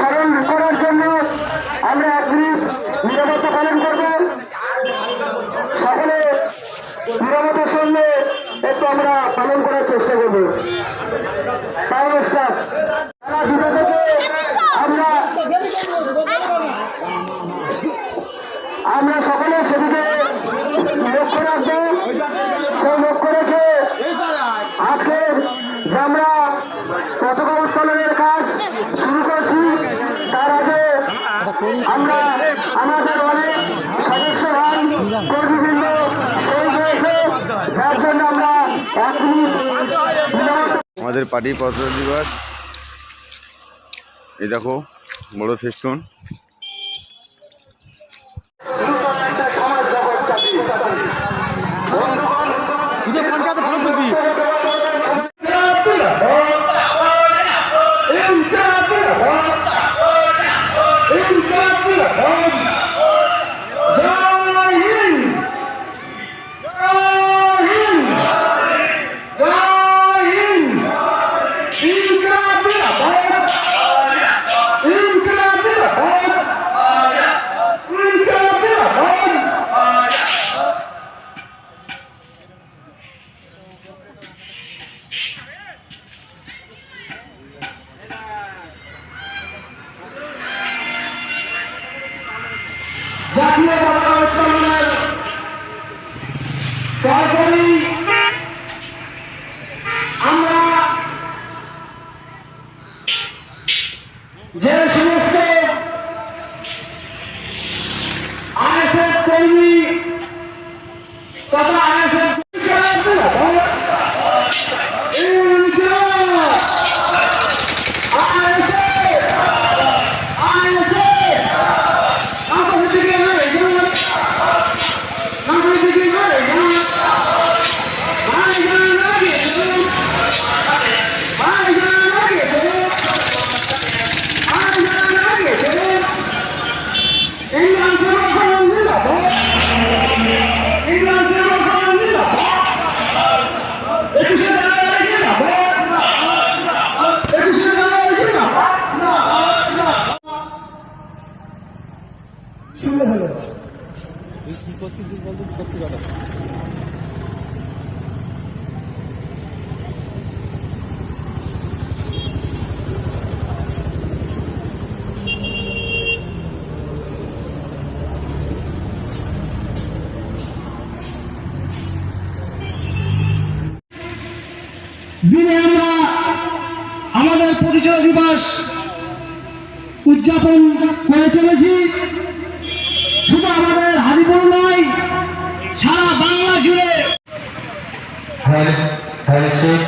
স্মরণ করার জন্য আমরা একদিন নিরাপত্তা পালন করব। সকলে নিরাপত্তার সঙ্গে একটু আমরা পালন করার চেষ্টা করব। নমস্কার। আমরা আমরা সকলে সেদিকে লক্ষ্য রাখব। সেই লক্ষ্য রেখে আজকের আমরা পতাকা উত্তোলনের কাজ শুরু আমরা আমাদের অনেক সদস্যগণ কর্মীবৃন্দ এই রয়েছে যার জন্য আমরা আমাদের পার্টি পত্র দিবস। এই দেখো বড় ফেস্টুন। পঞ্চায়েত তুলবি জাতীয় পতাকা উত্তোলনের সরকারি আমরা যে সমস্ত আইএসএফ কর্মী তথা সত্যি কথা দিনে আমরা আমাদের পরিচয় দিবস উদযাপন করে চলেছি। Heritage